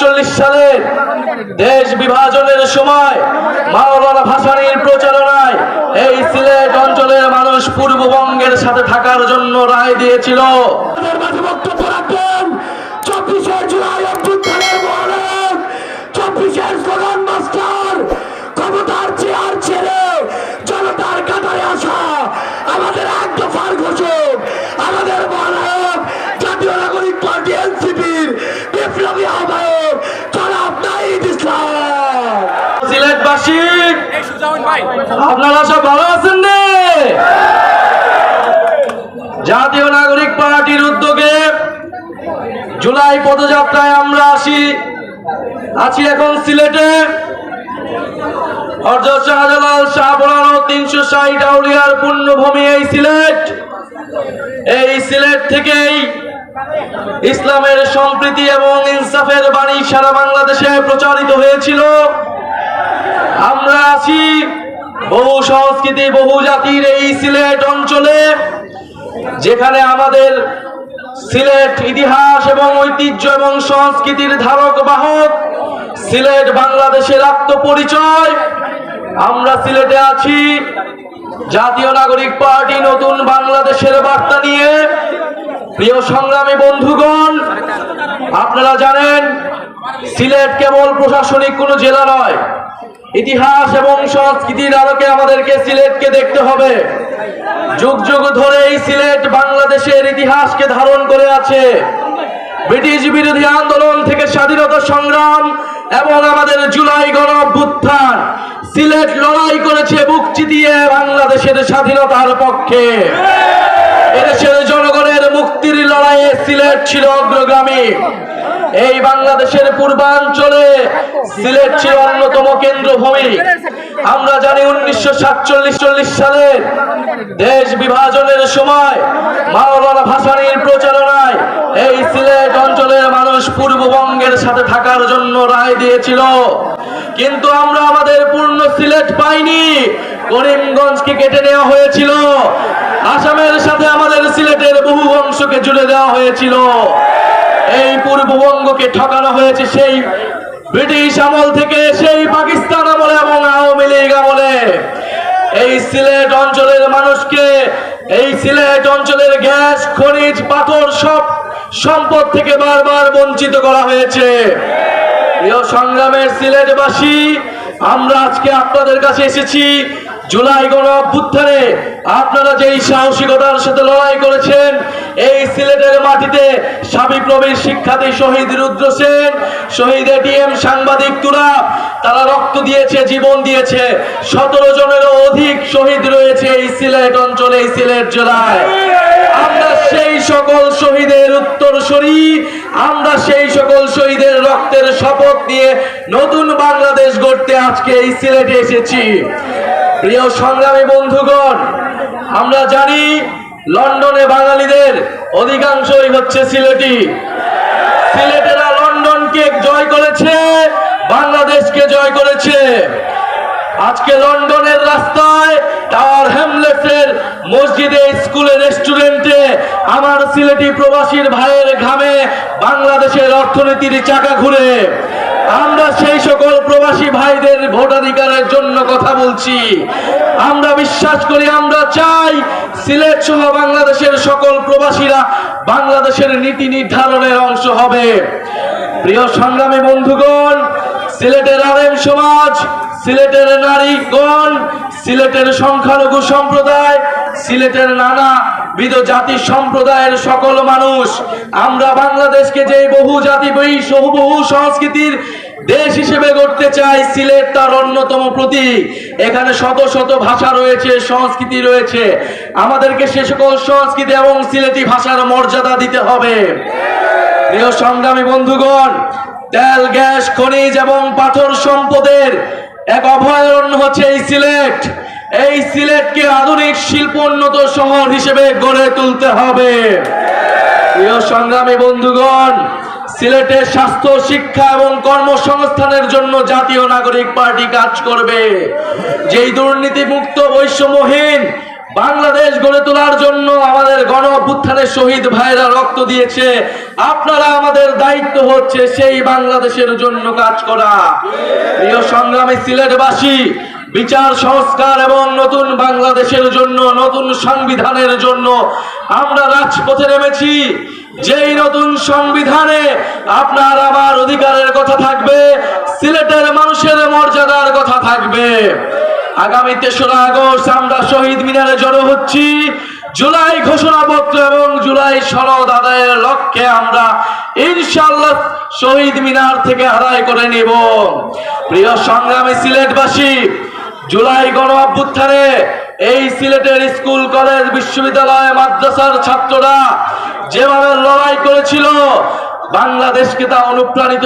চল্লিশ সালে দেশ বিভাজনের সময় মাওলানা ভাসানির প্রচারণায় এই সিলেট অঞ্চলের মানুষ পূর্ববঙ্গের সাথে থাকার জন্য রায় দিয়েছিল। চব্বিশে জুলাই আপনারা সব ভালো আছেন জাতীয় নাগরিক পার্টির উদ্যোগে জুলাই পদযাত্রায় আমরা আসি। আছি এখন সিলেটে। অর্জ শাহজালাল শাহ তিনশো ষাট আউলিয়ার পুণ্যভূমি এই সিলেট। এই সিলেট থেকেই ইসলামের সম্প্রীতি এবং ইনসাফের বাণী সারা বাংলাদেশে প্রচারিত হয়েছিল। আমরা আছি বহু সংস্কৃতি, বহু জাতির এই সিলেট অঞ্চলে, যেখানে আমাদের সিলেট ইতিহাস এবং ঐতিহ্য এবং সংস্কৃতির ধারক বাহক সিলেট বাংলাদেশের আত্মপরিচয়। আমরা সিলেটে আছি। জাতীয় নাগরিক পার্টি নতুন বাংলাদেশের বার্তা নিয়ে। প্রিয় সংগ্রামী বন্ধুগণ, আপনারা জানেন, সিলেট কেবল প্রশাসনিক কোনো জেলা নয় ইতিহাস এবং সংস্কৃতির আলোকে আমাদেরকে সিলেটকে দেখতে হবে। যুগ যুগ ধরে এই সিলেট বাংলাদেশের ইতিহাসকে ধারণ করে আছে। ব্রিটিশ বিরোধী আন্দোলন থেকে স্বাধীনতা সংগ্রাম এবং আমাদের জুলাই গণ অভ্যুত্থান সিলেট লড়াই করেছে বুক চিতিয়ে বাংলাদেশের স্বাধীনতার পক্ষে। এদেশের জনগণের মুক্তির লড়াইয়ে সিলেট ছিল অগ্রগামী। এই বাংলাদেশের পূর্বাঞ্চলে সিলেট ছিল অন্যতম কেন্দ্রভূমি। আমরা জানি উনিশশো সাতচল্লিশ চল্লিশ সালের দেশ বিভাজনের সময় মাওলানা ভাসানীর প্রচারণায় এই সিলেট অঞ্চলের মানুষ পূর্ববঙ্গের সাথে থাকার জন্য রায় দিয়েছিল। কিন্তু আমরা আমাদের পূর্ণ সিলেট পাইনি। করিমগঞ্জকে কেটে নেওয়া হয়েছিল। আসামের সাথে আমাদের সিলেটের বহু অংশকে জুড়ে দেওয়া হয়েছিল। এই পূর্ববঙ্গকে ঠকানো হয়েছে সেই ব্রিটিশ আমল থেকে, সেই পাকিস্তান আমলে এবং আওয়ামী লীগ আমলে। এই সিলেট অঞ্চলের মানুষকে, এই সিলেট অঞ্চলের গ্যাস, খনিজ, পাথর সব সম্পদ থেকে বারবার বঞ্চিত করা হয়েছে। প্রিয় সংগ্রামের সিলেটবাসী, আমরা আজকে আপনাদের কাছে এসেছি জুলাই গণ অভ্যুত্থানে আপনারা যেই সাহসিকতার সাথে লড়াই করেছেন, এই সিলেটের মাটিতে সাবিপ্রবীর শিক্ষার্থী শহীদ রুদ্র সেন, শহীদ এটিএম সাংবাদিক তুরা, তারা রক্ত দিয়েছে, জীবন দিয়েছে। সতেরো জনেরও অধিক শহীদ রয়েছে এই সিলেট অঞ্চলে, এই সিলেট জেলায়। আমরা সেই সকল শহীদের উত্তর উত্তরসূরি আমরা সেই সকল শহীদের রক্তের শপথ নিয়ে নতুন বাংলাদেশ আজকে এই সিলেটে এসেছি। প্রিয় সংগ্রামী বন্ধুগণ, আমরা জানি লন্ডনে বাঙালিদের অধিকাংশই হচ্ছে সিলেটি। সিলেটেরা লন্ডনকে জয় করেছে, বাংলাদেশকে জয় করেছে। আজকে লন্ডনের রাস্তায় টাওয়ার হ্যামলেটসের মসজিদে স্কুলে রেস্টুরেন্টে আমার সিলেটি প্রবাসীর ভাইয়ের ঘামে বাংলাদেশের অর্থনীতির চাকা ঘুরে। আমরা সেই সকল প্রবাসী ভাইদের ভোটাধিকারের জন্য কথা বলছি, আমরা বিশ্বাস করি, আমরা চাই সিলেট সহ বাংলাদেশের সকল প্রবাসীরা বাংলাদেশের নীতি নির্ধারণের অংশ হবে। প্রিয় সংগ্রামী বন্ধুগণ, সিলেটের আলেম সমাজ, সিলেটের নারীগণ, সিলেটের সংখ্যালঘু সম্প্রদায়, সিলেটের নানা বিধ জাতি সম্প্রদায়ের সকল মানুষ, আমরা বাংলাদেশকে যে বহু জাতি বহু সংস্কৃতির দেশ হিসেবে গড়তে চাই সিলেট তার অন্যতম প্রতীক। এখানে শত শত ভাষা রয়েছে, সংস্কৃতি রয়েছে। আমাদেরকে সে সকল সংস্কৃতি এবং সিলেটি ভাষার মর্যাদা দিতে হবে। প্রিয় সংগ্রামী বন্ধুগণ, তেল, গ্যাস, খনিজ এবং পাথর সম্পদের এক অভয়ারণ্য হচ্ছে এই সিলেট। এই সিলেটকে আধুনিক শিল্পোন্নত শহর হিসেবে গড়ে তুলতে হবে। প্রিয় সংগ্রামী বন্ধুগণ সিলেটের স্বাস্থ্য, শিক্ষা এবং কর্মসংস্থানের জন্য জাতীয় নাগরিক পার্টি কাজ করবে। যেই দুর্নীতিমুক্ত বৈষম্যহীন বাংলাদেশ গড়ে তোলার জন্য আমাদের গণ অভ্যুত্থানের শহীদ ভাইরা রক্ত দিয়েছে, আপনারা আমাদের দায়িত্ব হচ্ছে সেই বাংলাদেশের জন্য কাজ করা। প্রিয় সংগ্রামী সিলেটবাসী, বিচার, সংস্কার এবং নতুন বাংলাদেশের জন্য, নতুন সংবিধানের জন্য আমরা রাজপথে নেমেছি। যেই নতুন সংবিধানে আপনার আমার অধিকারের কথা থাকবে, সিলেটের মানুষের মর্যাদার কথা থাকবে। আগামী তেসরা আগস্ট আমরা শহীদ মিনারে জড়ো হচ্ছি। জুলাই ঘোষণাপত্র এবং জুলাই সনদ আদায়ের লক্ষ্যে আমরা ইনশাল্লাহ শহীদ মিনার থেকে আদায় করে নিব। প্রিয় সংগ্রামী সিলেটবাসী জুলাই গণ অভ্যুত্থানে এই সিলেটের স্কুল, কলেজ, বিশ্ববিদ্যালয়, মাদ্রাসার ছাত্ররা যেভাবে লড়াই করেছিল, বাংলাদেশকে তা অনুপ্রাণিত